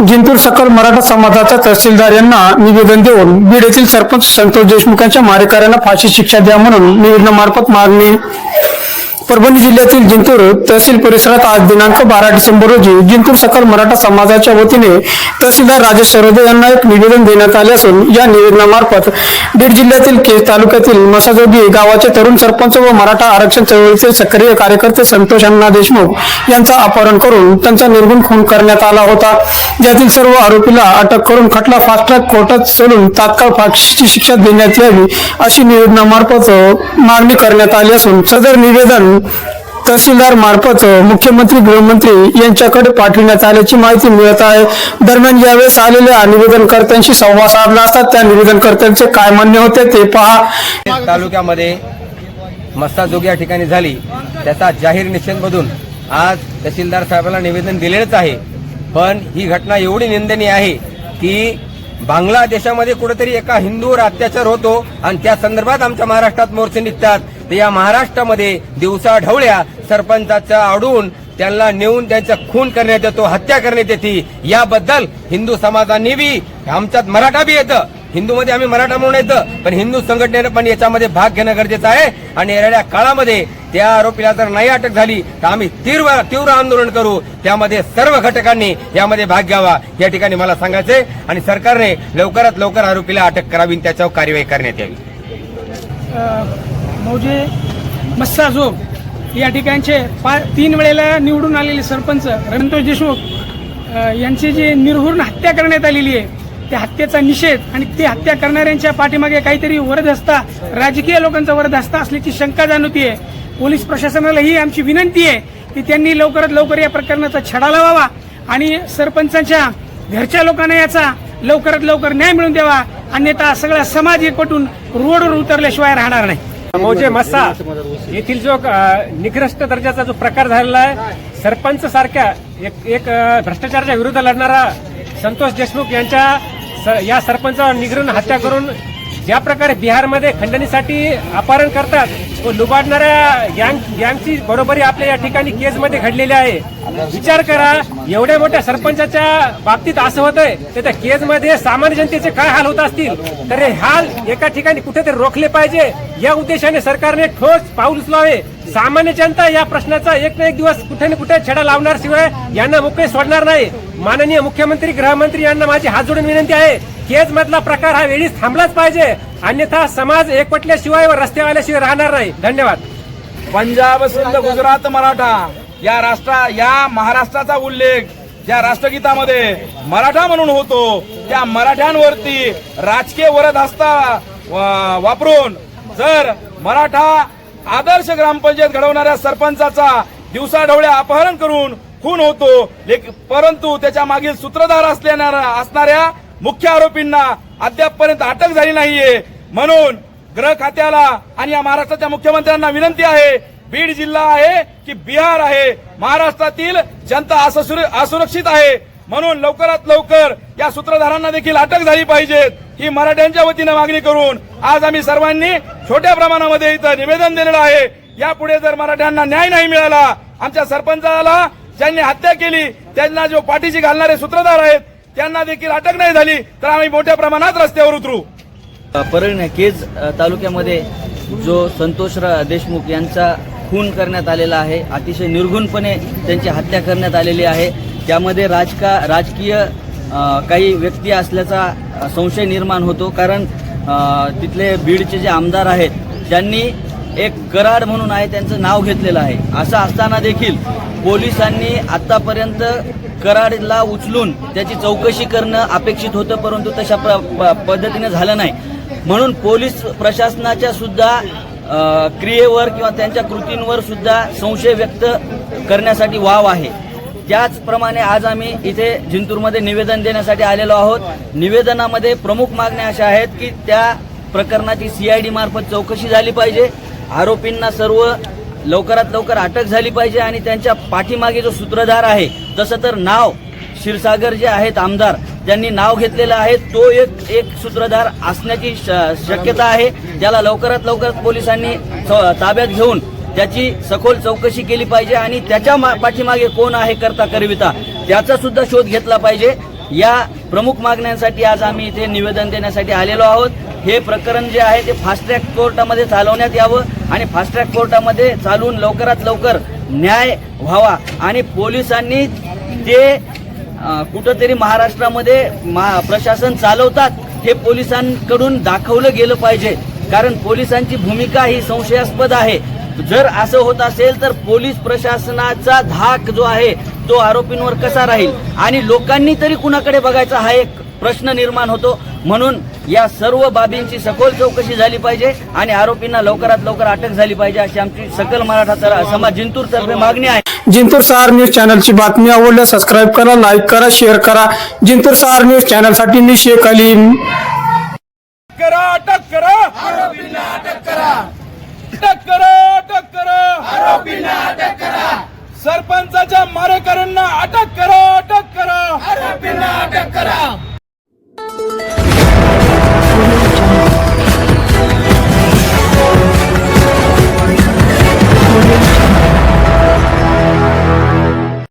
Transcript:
जिंतूर सकल मराठा समाजाच्या तहसीलदार यांना निवेदन देऊन बीड येथील सरपंच संतोष देशमुखांच्या मारेकऱ्यांना फाशी शिक्षा द्या म्हणून निवेदनामार्फत मागणी परभणी जिल्ह्यातील जिंतूर तहसील परिसरात आज दिनांक बारा डिसेंबर रोजी जिंतूर सकल मराठा समाजाच्या वतीने तहसीलदार राजेश सरोदे यांना एक निवेदन देण्यात आले असून या निवेदनामार्फत बीड जिल्ह्यातील केज तालुक्यातील मसाजोगी गावाचे तरुण सरपंच व मराठा आरक्षण चळवळीचे सक्रिय कार्यकर्ते संतोष अण्णा देशमुख यांचा अपहरण करून त्यांचा निर्गुण खून करण्यात आला होता. ज्यातील सर्व आरोपीला अटक करून खटला फास्ट ट्रॅक कोर्टात सोडून तात्काळ फाशीची शिक्षा देण्यात यावी अशी निवेदनामार्फत मागणी करण्यात आली असून सदर निवेदन तहसीलदार मार्फत मुख्यमंत्री गृहमंत्री यांच्याकडे पाठविण्यात आल्याची माहिती मिळत आहे. दरम्यान यावेळेस आलेल्या निवेदनकर्त्यांशी संवाद साधला असता त्या निवेदनकर्त्यांचे काय म्हणणे होते ते पहा. तालुक्यामध्ये मस्ताजोग या ठिकाणी झाली. त्याचा जाहीर निषेधमधून आज तहसीलदार साहेबांना निवेदन दिलेलंच आहे. पण ही घटना एवढी निंदनीय आहे की बांगलादेशामध्ये कुठेतरी एका हिंदूवर अत्याचार होतो आणि त्या संदर्भात आमच्या महाराष्ट्रात मोर्चे निघतात. तर या महाराष्ट्रामध्ये दिवसा ढवळ्या सरपंचाच्या आडून त्यांना नेऊन त्यांचा खून करण्यात येतो हत्या करण्यात येते. याबद्दल हिंदू समाजाने बी आमच्यात मराठा बी येतं. हिंदूमध्ये आम्ही मराठा म्हणून येतं पण हिंदू संघटनेनं पण याच्यामध्ये भाग घेणं गरजेचं आहे. आणि येणाऱ्या काळामध्ये त्या आरोपीला जर नाही अटक झाली तर आम्ही तीव्र तीव्र आंदोलन करू. त्यामध्ये सर्व घटकांनी यामध्ये भाग घ्यावा. या ठिकाणी मला सांगायचंय आणि सरकारने लवकरात लवकर आरोपीला अटक करावी त्याच्यावर कार्यवाही करण्यात यावी. मौजे मस्साजोग या ठिकाणचे पा तीन वेळेला निवडून आलेले सरपंच रणतोष देशमुख यांची जी निर्हुण हत्या करण्यात आलेली आहे त्या हत्येचा निषेध आणि ती हत्या करणाऱ्यांच्या पाठीमागे काहीतरी वरदहस्ता राजकीय लोकांचा वरदहस्ता असल्याची शंका जाणवतीये पोलीस प्रशासनाला ही आमची विनंती आहे की त्यांनी लवकरात लवकर या प्रकरणाचा छडा लावावा आणि सरपंचांच्या घरच्या लोकांना याचा लवकरात लवकर न्याय मिळवून द्यावा. अन्यथा सगळा समाज एकवटून रोडवर उतरल्याशिवाय राहणार नाही. मौजे मस्सा येथील जो अ, निकृष्ट दर्जाचा जो प्रकार झालेला आहे सरपंच सारख्या एक एक भ्रष्टाचाराच्या विरुद्ध लढणारा संतोष देशमुख यांच्या स- या सरपंचावर निगरून हत्या करून ज्या प्रकारे बिहारमध्ये खंडणीसाठी अपहरण करतात व लुबाडणाऱ्या गँग गँगची बरोबरी आपल्या या ठिकाणी केसमध्ये घडलेली आहे. विचार करा एवढ्या मोठ्या सरपंचाच्या बाबतीत असं होतंय तर त्या केसमध्ये सामान्य जनतेचे काय हाल होत असतील? तर हे हाल एका ठिकाणी कुठेतरी रोखले पाहिजे. या उद्देशाने सरकारने ठोस पाऊल उचलावे. सामान्य जनता या प्रश्नाचा एक ना एक दिवस कुठे ना कुठे छडा लावणार शिवाय यांना मोकळे सोडणार नाही. माननीय मुख्यमंत्री गृहमंत्री यांना माझी हात जोडून विनंती आहे. केज मधला प्रकार हा वेळीच थांबलाच पाहिजे. अन्यथा समाज एकवटल्याशिवाय व रस्त्यावर आल्याशिवाय राहणार नाही. धन्यवाद. पंजाब सिंध गुजरात मराठा या राष्ट्रा या महाराष्ट्राचा उल्लेख ज्या राष्ट्रगीतामध्ये मराठा म्हणून होतो त्या मराठ्यांवरती राजकीय वरद हस्ता वापरून जर मराठा आदर्श ग्रामपंचायत घडवणाऱ्या सरपंचाचा दिवसाढवळ्या अपहरण करून खून होतो परंतु त्याच्या मागील सूत्रधार असलेल्या असणाऱ्या मुख्य आरोपींना अद्यापपर्यंत अटक झाली नाहीये. म्हणून गृह खात्याला आणि या महाराष्ट्राच्या मुख्यमंत्र्यांना विनंती आहे बीड जिल्हा आहे की बिहार आहे महाराष्ट्रातील जनता असुरक्षित आहे. म्हणून लवकरात लवकर या सूत्रधारांना देखील अटक झाली पाहिजेत ही मराठ्यांच्या वतीनं मागणी करून आज आम्ही सर्वांनी छोट्या प्रमाणामध्ये इथं निवेदन दिलेलं आहे. यापुढे जर मराठ्यांना न्याय नाही मिळाला आमच्या सरपंचाला ज्यांनी हत्या केली त्यांना जो पाठीशी घालणारे सूत्रधार आहेत त्यांना देखील अटक नाही झाली तर आम्ही मोठ्या प्रमाणात रस्त्यावर उतरू. परळी केज तालुक्यामध्ये जो संतोषराव देशमुख यांचा खून करण्यात आलेला आहे अतिशय निर्घुणपणे त्यांची हत्या करण्यात आलेली आहे. त्यामध्ये राजका राजकीय काही व्यक्ती असल्याचा संशय निर्माण होतो कारण तिथले बीडचे जे आमदार आहेत त्यांनी एक कराड म्हणून आहे त्यांचं नाव घेतलेलं आहे. असं असताना देखील पोलिसांनी आतापर्यंत कराडला उचलून त्याची चौकशी करणं अपेक्षित होतं परंतु तशा प्र- प- पद्धतीने झालं नाही. म्हणून पोलीस प्रशासनाच्या सुद्धा क्रियेवर किंवा त्यांच्या कृतींवर सुद्धा संशय व्यक्त करण्यासाठी वाव आहे. त्याचप्रमाणे आज आम्ही इथे जिंतूरमध्ये निवेदन देण्यासाठी आलेलो आहोत. निवेदनामध्ये प्रमुख मागण्या अशा आहेत की त्या प्रकरणाची सीआयडी मार्फत चौकशी झाली पाहिजे. आरोपींना सर्व लवकरात लवकर अटक झाली पाहिजे आणि त्यांच्या पाठीमागे जो सूत्रधार आहे तसं तर नाव क्षीरसागर जे आहेत आमदार त्यांनी नाव घेतलेलं आहे तो एक एक सूत्रधार असण्याची श- शक्यता आहे. त्याला लवकरात लवकर पोलिसांनी ताब्यात घेऊन त्याची सखोल चौकशी केली पाहिजे आणि त्याच्या मा- पाठीमागे कोण आहे करता करविता त्याचा सुद्धा शोध घेतला पाहिजे. या प्रमुख मागण्यांसाठी आज आम्ही इथे निवेदन देण्यासाठी आलेलो आहोत. हे प्रकरण जे आहे ते फास्ट ट्रॅक कोर्टामध्ये चालवण्यात यावं आणि फास्ट ट्रॅक कोर्टामध्ये चालवून लवकरात लवकर न्याय व्हावा आणि पोलिसांनी ते कुठंतरी महाराष्ट्रामध्ये मा- प्रशासन चालवतात हे पोलिसांकडून दाखवलं गेलं पाहिजे. कारण पोलिसांची भूमिका ही संशयास्पद आहे. जर असं होत असेल तर पोलीस प्रशासनाचा धाक जो आहे तो आरोपींवर कसा राहील? आणि लोकांनी तरी कुणाकडे बघायचा? हा एक प्रश्न निर्माण होतो. म्हणून या सर्व बाबींची सखोल चौकशी झाली पाहिजे आणि आरोपींना लवकरात लवकर अटक झाली पाहिजे अशी आमची सकल मराठा तर- समाज जिंतूरतर्फे मागणी आहे. जिंतूर सहार न्यूज चॅनलची बातमी आवडल्यास सबस्क्राईब करा लाईक करा शेअर करा. जिंतूर सहार न्यूज चॅनलसाठी मी शेख अली. करा अटक करा आरोपींना अटक करा अटक करा अटक करा आरोपींना अटक करा सरपंचाच्या मारेकऱ्यांना अटक करा अटक करा आरोपींना अटक करा